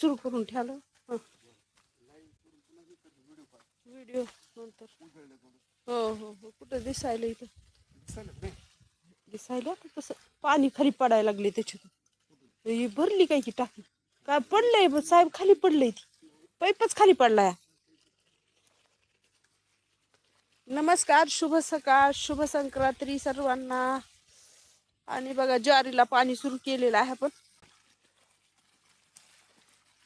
सुरू करून ठेवलं. हं. व्हिडिओ नंतर. हो हो हो. कुठं दिसायला इथं? दिसायला तसं पाणी खाली पडायला लागले त्याच्यातून. ही भरली काय की टाकी? काय पडलंय साहेब खाली पडलंय ती. पाईपच खाली पडलाय नमस्कार शुभ सकाळ शुभ संक्रांती सर्वांना. आणि बघा ज्वारीला पाणी सुरू केलेलं आहे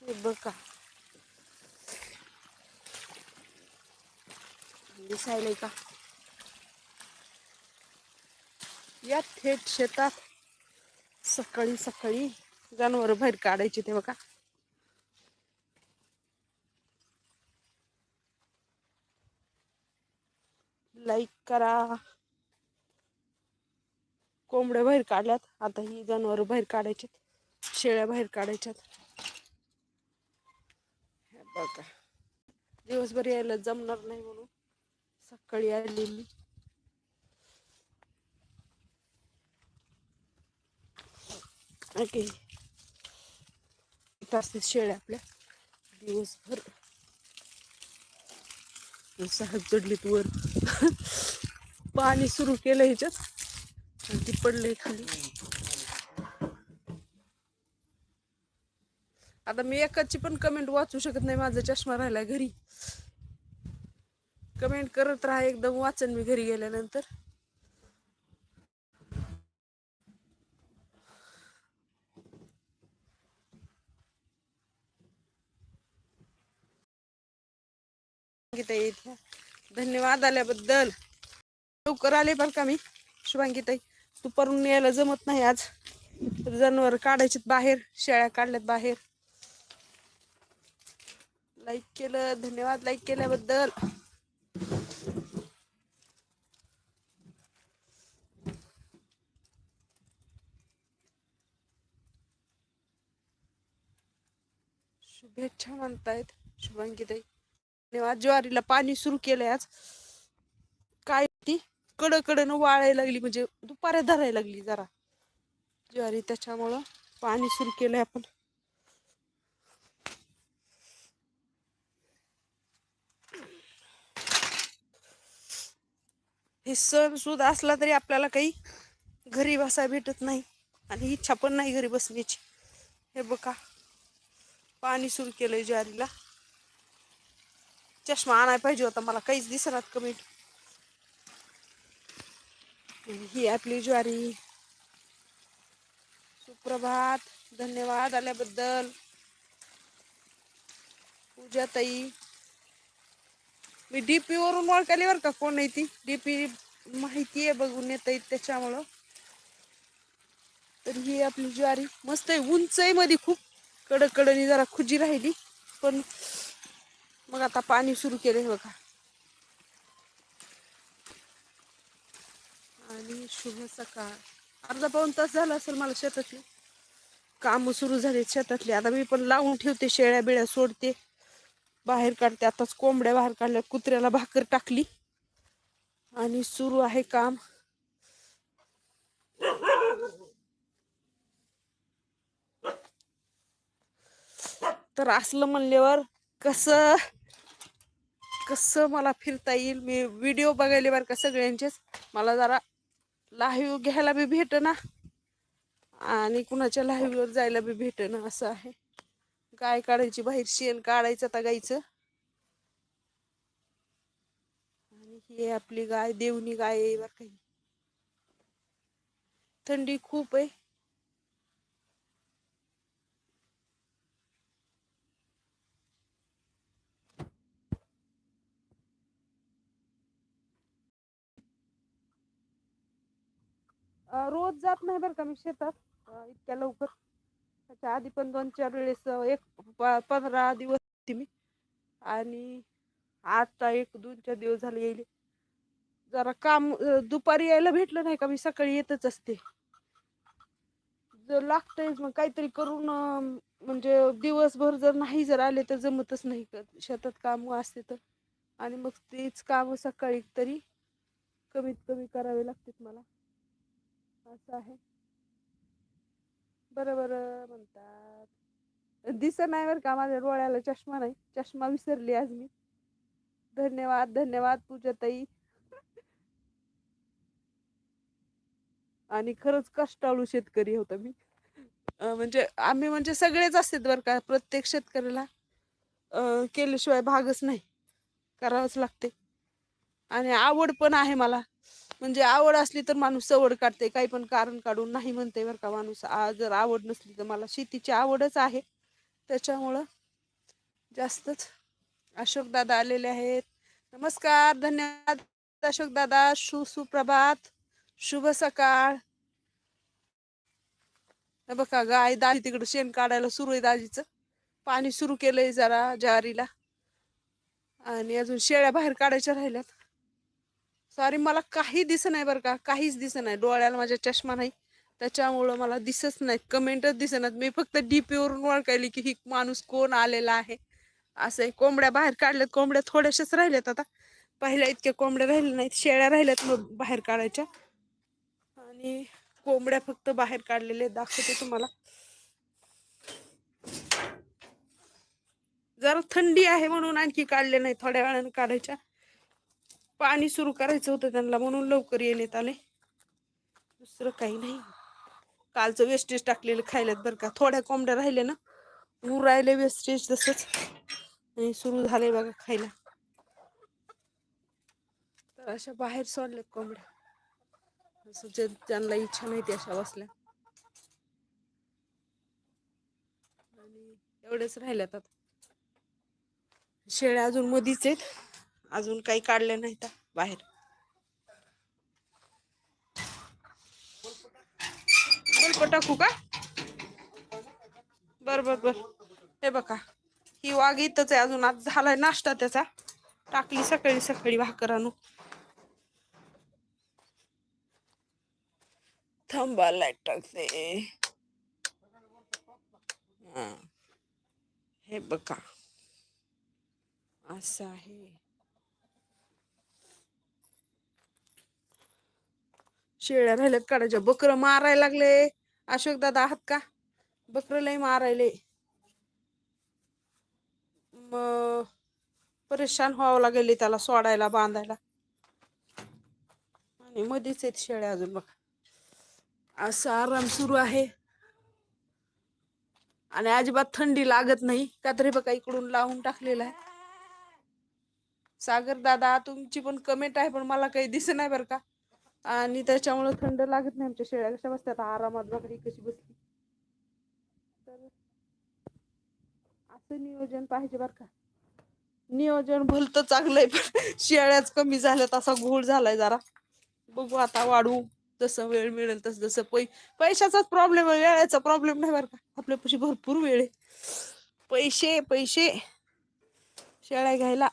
बघा. दिसायलंय का? या थेट शेतात सकाळी सकाळी जनावर बाहेर काढायचे ते बघा. लाईक करा. कोंबड्या बाहेर काढल्यात. आता ही जनावर बाहेर काढायचे शेळ्या बाहेर काढायच्यात. बघा. दिवसभर यायला जमणार नाही म्हणून सकाळी आली मी ओके असते शेळ्या आपल्या. दिवसभर. सहज चढलीत वर. पाणी सुरू केलं ह्याच्यात. आणि ती पडले खाली. आता मी एकाची पण कमेंट वाचू शकत नाही. माझा चष्मा राहिला घरी. कमेंट करत राहा एकदम. वाचन मी घरी गेल्यानंतर. शुभांगीताई इथे. धन्यवाद आल्याबद्दल. लवकर आले बरं का मी? शुभांगीताई दुपारून यायला जमत नाही आज. जनावर काढायचे बाहेर शेळ्या काढल्यात बाहेर. लाईक केलं धन्यवाद लाईक केल्याबद्दल. शुभेच्छा म्हणतायत शुभांगीताई. धन्यवाद. ज्वारीला पाणी सुरू केलंय आज. काय ती? कडकडनं वाळायला लागली म्हणजे दुपाऱ्या धरायला लागली जरा. ज्वारी त्याच्यामुळं पाणी सुरू केलंय आपण. हे सण सुद असला तरी आपल्याला काही घरी बसायला भेटत नाही. आणि इच्छा पण नाही घरी बसण्याची. हे बघा. पाणी सुरू केलंय ज्वारीला. चष्मा आणायला पाहिजे होता. मला काहीच दिसणार कमी ही आपली ज्वारी. सुप्रभात. धन्यवाद आल्याबद्दल. पूजाताई. मी डीपी वरून ओळखाली बरं का कोण आहे ती? डीपी माहिती आहे बघून येत त्याच्यामुळं. तर ही आपली ज्वारी. मस्त आहे उंच आहे मध्ये खूप. कडक कडनी जरा खुजी राहिली. पण मग आता पाणी सुरू केले बघा. आणि शुभ सकाळ. अर्धा पाऊन तास झाला असेल मला शेतातली काम सुरू झाले शेतातली. आता मी पण लावून ठेवते शेळ्या बिळ्या सोडते. बाहेर काढते. आताच कोंबड्या बाहेर काढल्या. कुत्र्याला भाकर टाकली. आणि सुरू आहे काम. तर असलं म्हणल्यावर कसं कसं मला फिरता येईल? मी व्हिडिओ बघायला बरं का सगळ्यांचेच. मला जरा लाईव्ह घ्यायला बी भेटना. आणि कुणाच्या लाईव्हवर जायला बी भेटना असं आहे. काय काढायची? बाहेर शेण काढायचं आता गायचं आणि ही आपली गाय देवणी गाय आहे बर काही थंडी खूप आहे. रोज जात नाही बरं का मी शेतात. इतक्या लवकर. त्याच्या आधी पण दोन चार वेळेस एक पंधरा दिवस होती मी. आणि आता एक दोन चार दिवस झाले येईल जरा काम दुपारी यायला भेटलं नाही का? मी सकाळी येतच असते. जर लागतंयच मग काहीतरी करून म्हणजे दिवसभर जर नाही जर आले तर जमतच नाही. का शेतात काम असते तर. आणि मग तेच काम सकाळी तरी कमीत कमी करावे लागतात मला. असं आहे. बरं बरं म्हणतात. दिसत नाही बरं का माझ्या डोळ्याला चष्मा नाही. चष्मा विसरली आज मी. धन्यवाद धन्यवाद पूजाताई. आणि खरंच कष्टाळू शेतकरी होता मी. म्हणजे आम्ही म्हणजे सगळेच असतात बरं का प्रत्येक शेतकऱ्याला केल्याशिवाय भागच नाही. करावंच लागते. आणि आवड पण आहे मला. म्हणजे आवड असली तर माणूस सवड काढते काही पण कारण काढून नाही म्हणते बरं का माणूस. जर आवड नसली तर मला शेतीची आवडच आहे. त्याच्यामुळं जास्तच अशोक दादा आलेले आहेत. नमस्कार धन्यवाद. अशोक दादा शु सुप्रभात. शुभ सकाळ. बघा गाय दाजी तिकडे शेण काढायला सुरू आहे दाजीचं. पाणी सुरू केलंय जरा ज्वारीला. आणि अजून शेळ्या बाहेर काढायच्या राहिल्यात. सॉरी मला काही दिसत नाही बरं का. काहीच दिसत नाही. डोळ्याला माझ्या चष्मा नाही. त्याच्यामुळं मला दिसत नाहीत कमेंटच दिसत मी फक्त डीपीवरून ओळखायली की ही माणूस कोण आलेला आहे. असं आहे. कोंबड्या बाहेर काढल्यात. कोंबड्या थोड्याशाच राहिल्यात आता. पहिल्या इतक्या कोंबड्या राहिल्या नाहीत. शेळ्या राहिल्यात मग बाहेर काढायच्या. आणि कोंबड्या फक्त बाहेर काढलेले आहेत. दाखवते तुम्हाला. जरा थंडी आहे म्हणून आणखी काढले नाही थोड्या वेळाने काढायच्या. पाणी सुरू करायचं होतं त्यांना म्हणून लवकर येण्यात आले. दुसरं काही नाही. कालचं वेस्टेज टाकलेलं खायलात बरं का. थोड्या कोंबड्या राहिल्या ना ऊर राहिले वेस्टेज तसंच. आणि सुरू झाले बघा खायला. तर अशा बाहेर सोडल्यात कोंबड्या. असं जे ज्यांना इच्छा नाही अशा बसल्या. आणि एवढेच राहिल्यात आता. शेळ्या अजून मधीच आहेत. अजून काही काढलं नाही तर बाहेर. बल्ब टाकू का? बर बर बर. हे बघा ही वाघ इथंच आहे अजून. आज झालाय नाश्ता त्याचा. टाकली सकाळी सकाळी भाकर थांबा लाइट टाकते. हे बघा. असं आहे. शेळ्या राहिल्यात काढायच्या. बकर मारायला लागले. अशोक दादा आहात का? बकर लय मारायले. मग परेशान व्हावं लागेल त्याला सोडायला बांधायला. आणि मध्येच आहेत शेळ्या अजून बघा. असं आराम सुरू आहे. आणि अजिबात थंडी लागत नाही. का तरी बघा इकडून लावून टाकलेला आहे. सागर दादा तुमची पण कमेंट आहे पण मला काही दिसत नाही बरं का? आणि त्याच्यामुळे थंड लागत नाही आमच्या शेळ्या. कशा बसतात? आरामात बघा ही कशी बसली. तर असं नियोजन पाहिजे बरं का. नियोजन भलतं चांगलंय पण शेळ्याच कमी झाल्यात असा घोळ झालाय जरा. बघू आता वाढवू जसं वेळ मिळेल तसं जसं पै पैशाचाच प्रॉब्लेम आहे वेळाचा प्रॉब्लेम नाही बरं का. आपल्यापाशी भरपूर वेळ आहे. पैसे पैसे. शेळ्या घ्यायला.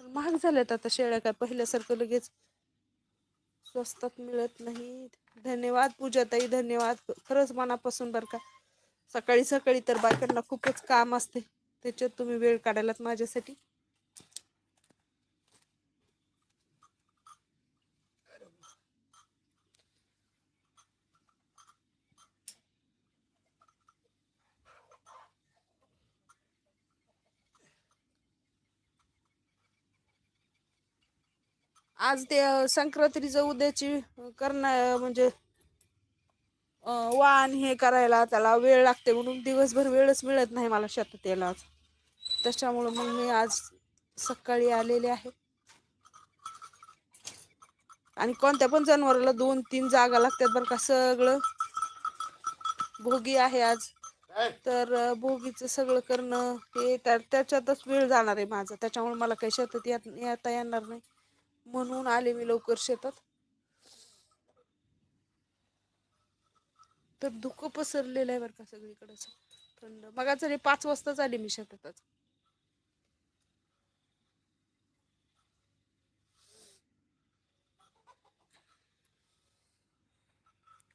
पण महाग झाल्यात आता शेळ्या काय पहिल्यासारखं लगेच. स्वस्तात मिळत नाही धन्यवाद पूजाताई धन्यवाद. खरंच मनापासून बरं का. सकाळी सकाळी तर बायकांना खूपच काम असते. त्याच्यात तुम्ही वेळ काढायलात माझ्यासाठी. आज ते संक्रांतीचं उद्याची करणार म्हणजे वाण हे करायला त्याला वेळ लागते म्हणून दिवसभर वेळच मिळत नाही मला शेतात यायला आज. त्याच्यामुळं मग मी आज सकाळी आलेले आहे. आणि कोणत्या पण जनावराला दोन तीन जागा लागतात बरं का सगळं भोगी आहे आज. तर भोगीचं सगळं करणं हे त्याच्यातच वेळ जाणार आहे माझा. त्याच्यामुळे मला काही शेतात येत येता येणार नाही. म्हणून आले मी लवकर शेतात. तर धुकं पसरलेलं आहे बरं का सगळीकडे थंड. मग जरी पाच वाजताच आली मी शेतातच.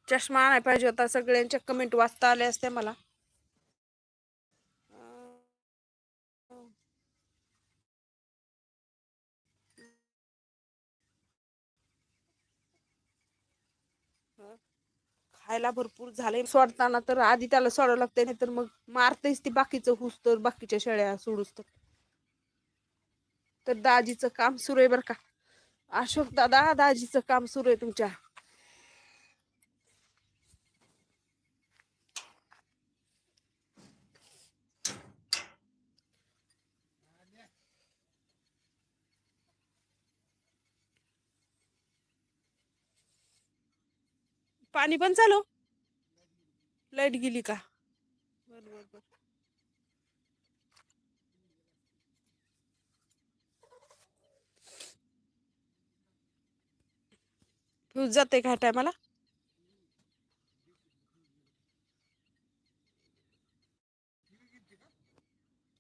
चष्मा आणायला पाहिजे होता. सगळ्यांच्या कमेंट वाचता आल्या असत्या मला. खायला भरपूर झाले सोडताना तर आधी त्याला सोडावं लागतंय नाही तर मग मारतेच ती बाकीचं हुस तर बाकीच्या शेळ्या सोडूस तर. तर दाजीचं काम सुरू आहे बरं का. अशोक दादा दाजीचं काम सुरू आहे तुमच्या. पाणी पण चालू लाइट गेली का? बर बर बर फ्यूज जाते का टायमाला?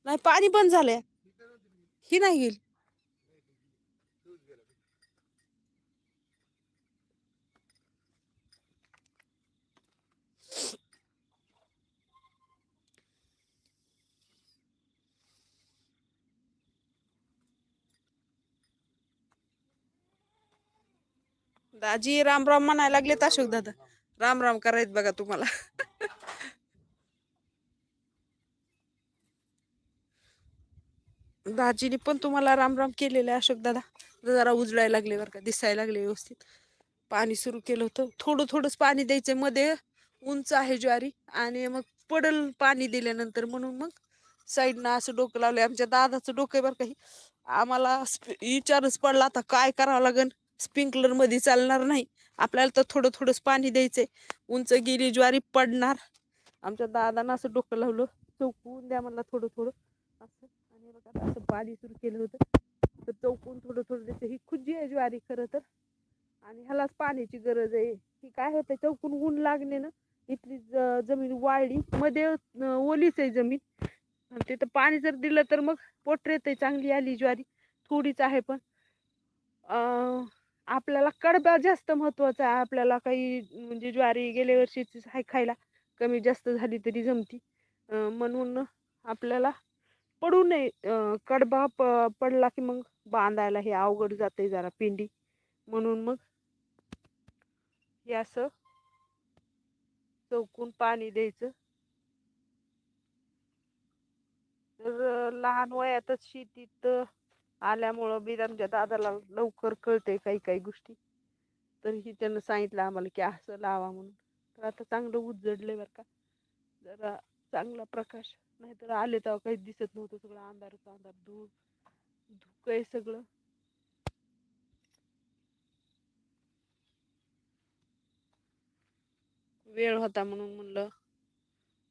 नाही पाणी बंद झालंय. ही नाही गेली दाजी राम राम म्हणायला लागलेत अशोक दादा. राम राम करायत बघा तुम्हाला. दाजीने पण तुम्हाला राम राम केलेले अशोक दादा. जरा उजळायला लागले बरं का दिसायला लागले व्यवस्थित. पाणी सुरू केलं होतं. थोडं थोडंच पाणी द्यायचं मध्ये उंच आहे ज्वारी आणि मग पडल पाणी दिल्यानंतर म्हणून मग साईडनं असं डोकं लावलं आमच्या दादाचं डोकं आहे बरं काही आम्हाला विचारच पडला आता काय करावं लागेल स्प्रिंकलरमध्ये चालणार नाही. आपल्याला तर थोडं थोडंच पाणी द्यायचंय. उंच गेली ज्वारी पडणार. आमच्या दादानं असं डोकं लावलं. चौकून द्या मला थोडं थोडं. असं. आणि बघा असं पाणी सुरू केलं होतं. तर चौकून थोडं थोडं द्यायचं ही खुजी आहे ज्वारी खरं तर. आणि ह्यालाच पाण्याची गरज आहे. की काय होतं चौकून ऊन लागणे ना. इथली ज- जमीन वाळली. मध्ये ओलीच आहे जमीन. आणि तिथं पाणी जर दिलं तर मग पोटरेत चांगली आली ज्वारी. थोडीच आहे पण. आपल्याला कडबा जास्त महत्त्वाचा आहे. आपल्याला काही म्हणजे ज्वारी गेल्या वर्षीची हाय खायला कमी जास्त झाली तरी जमती. म्हणून आपल्याला पडू नये. कडबा प पडला की मग बांधायला हे अवघड जाते जरा पिंडी. म्हणून मग हे असं चौकून पाणी द्यायचं. तर लहान वयातच शेतीत आल्यामुळं बी आमच्या दादाला लवकर कळते काही काही गोष्टी. तरीही त्यानं सांगितलं आम्हाला की असं लावा म्हणून. तर आता चांगलं उजडले बरं का. जरा चांगला प्रकाश. नाहीतर आले तेव्हा काहीच दिसत नव्हतं सगळं. अंधारच अंधार धूळ धुकं आहे सगळं. वेळ होता म्हणून म्हणलं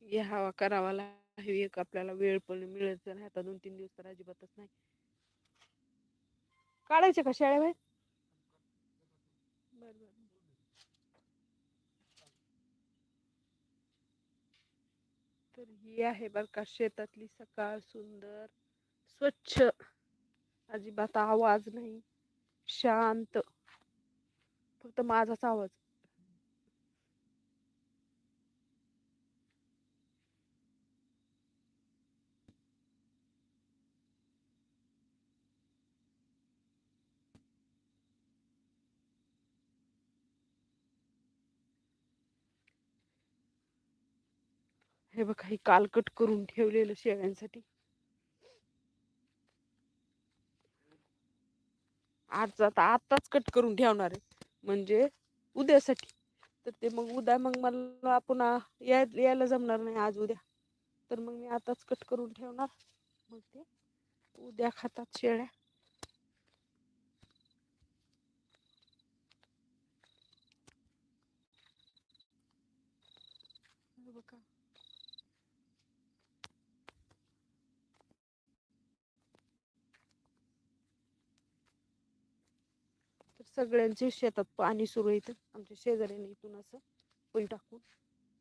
घ्यावा करावा लागेल. एक आपल्याला वेळ पण मिळत नाही. आता दोन तीन दिवस तर अजिबातच नाही. काढायचे का शेळ्या बाहेर? बर बर. तर ही आहे बर का शेतातली सकाळ सुंदर स्वच्छ. अजिबात आवाज नाही शांत. फक्त माझाच आवाज. हे बघा ही कालकट करून ठेवलेलं शेळ्यांसाठी. आज आता आताच कट करून ठेवणार आहे. म्हणजे उद्यासाठी. तर ते मग उद्या मग मला पुन्हा याय यायला जमणार नाही आज उद्या. तर मग मी आताच कट करून ठेवणार. मग ते उद्या खातात शेळ्या हे बघा तर सगळ्यांचे शेतात पाणी सुरू आहे इथं. आमच्या शेजाऱ्याने इथून असं पण टाकून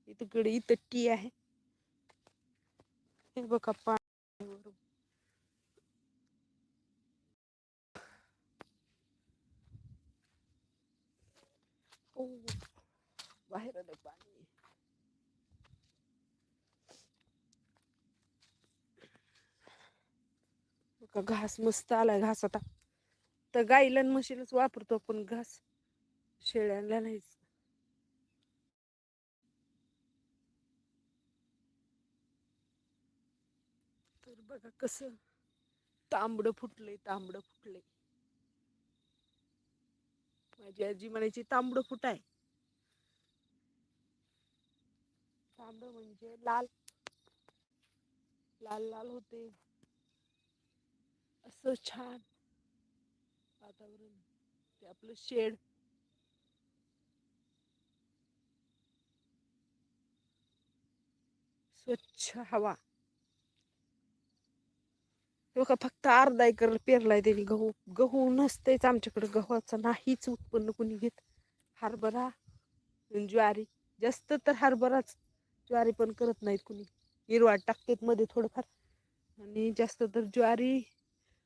इकडे इथं टी आहे. हे बघा पाणी वरून. बाहेर आलं पाणी. बघा घास मस्त आलाय घास आता तर गाईला म्हशीलाच वापरतो आपण घास शेळ्यांना नाहीच तर बघा कसं तांबड फुटलंय तांबड फुटलंय. माझी आजी म्हणायची तांबडं फुटाय. तांबड म्हणजे लाल. लाल लाल होते. असं छान. वातावरण ते आपलं शेड. स्वच्छ हवा. लोक फक्त अर्धा एकर पेरलाय त्यांनी. गहू गहू नसतेच आमच्याकडे. गव्हाचं नाहीच उत्पन्न कुणी घेत. हरभरा ज्वारी. जास्त तर हरभराच ज्वारी पण करत नाहीत कुणी. हिरवाट टाकतात मध्ये थोडंफार. आणि जास्त तर ज्वारी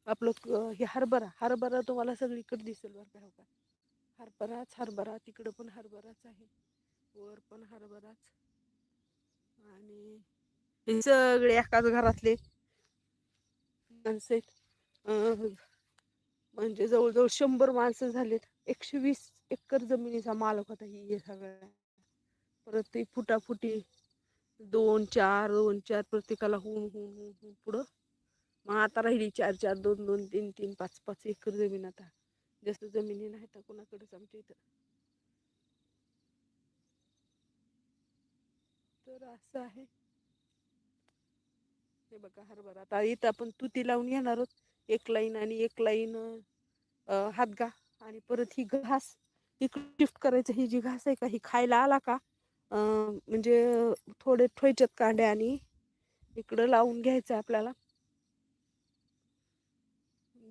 आपलं क- हे हरभरा हरभरा तुम्हाला सगळीकडे दिसेल बरं का हो का? हरभराच हरभरा तिकडं पण हरभराच आहे. वर पण हरभराच. आणि हे सगळे एकाच घरातले माणसं म्हणजे जवळजवळ शंभर माणसं झालेत. एकशे वीस एकर जमिनीचा मालक होता ही हे सगळ्या परत ते फुटाफुटी दोन चार दोन चार प्रत्येकाला होऊन होऊन होऊन होऊन पुढं मग आता राहिली चार चार दोन दोन तीन तीन पाच पाच एकर जमीन आता. जास्त जमिनी नाही तर कोणाकडेच आमच्या इथं. तर असं आहे. हे बघा हरभरा. आता इथं आपण तुती लावून येणार आहोत. एक लाईन आणि एक लाईन हातगा आणि परत ही घास. इकडे शिफ्ट करायचं. ही जी घास आहे का ही खायला आला का? म्हणजे थोडे ठोयच्यात कांड्या आणि इकडं लावून घ्यायचं आपल्याला.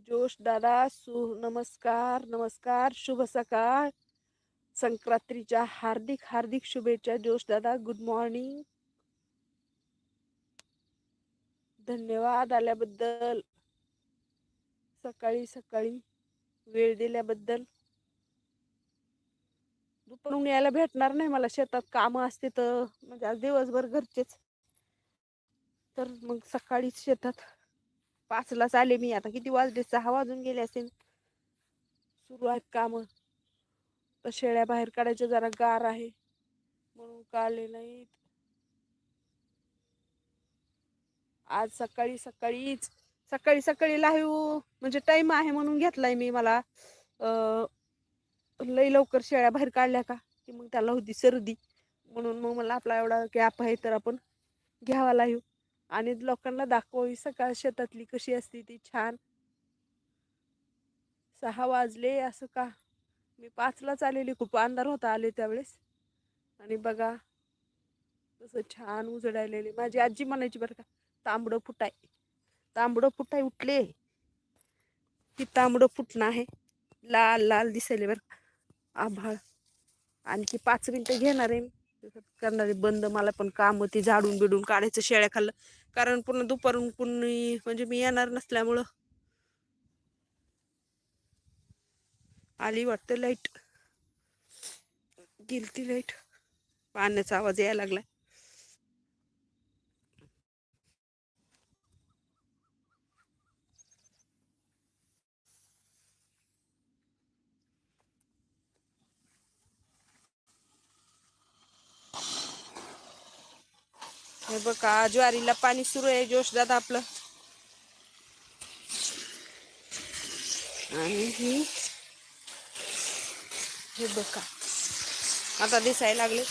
जोश दादा सु नमस्कार नमस्कार शुभ सकाळ. संक्रांतीच्या हार्दिक हार्दिक शुभेच्छा जोश दादा गुड मॉर्निंग धन्यवाद आल्याबद्दल. सकाळी सकाळी वेळ दिल्याबद्दल. दुपारून यायला भेटणार नाही मला शेतात कामं असते तर. म्हणजे आज दिवसभर घरचेच. तर मग सकाळीच शेतात पाचलाच आले मी. आता किती वाजले? सहा वाजून गेले असेल. सुरू आहेत कामं. तर शेळ्या बाहेर काढायच्या जरा गार आहे. म्हणून काढले नाहीत? आज सकाळी सकाळीच सकाळी सकाळी लाईव्ह म्हणजे टाइम आहे म्हणून घेतलाय मी मला. लई लवकर शेळ्या बाहेर काढल्या का? की मग त्याला होती सर्दी. म्हणून मग मला आपला एवढा गॅप आहे तर आपण घ्यावा लाईव्ह आणि लोकांना दाखवावी सकाळ शेतातली कशी असते ती छान. सहा वाजले असं का? मी पाचलाच आलेली खूप अंधार होता आले त्यावेळेस. आणि बघा तसं छान उजडायलेली माझी आजी म्हणायची बरं का तांबडं फुटाय. तांबडं फुटाय उठले. की तांबडं फुटणं आहे. लाल लाल दिसायले बरं आभाळ. आणखी पाच मिनटं घेणार आहे मी. करणारी बंद मला पण काम ती झाडून बिडून काढायचं शेळ्या खाल्लं. कारण पूर्ण दुपारून कुणी म्हणजे मी येणार नसल्यामुळं. आली वाटतं लाइट गेलती लाइट पाण्याचा आवाज यायला लागलाय. हे बघा ज्वारीला पाणी सुरू आहे जोश दादा आपलं. आणि ही हे बघा. आता दिसायला लागले.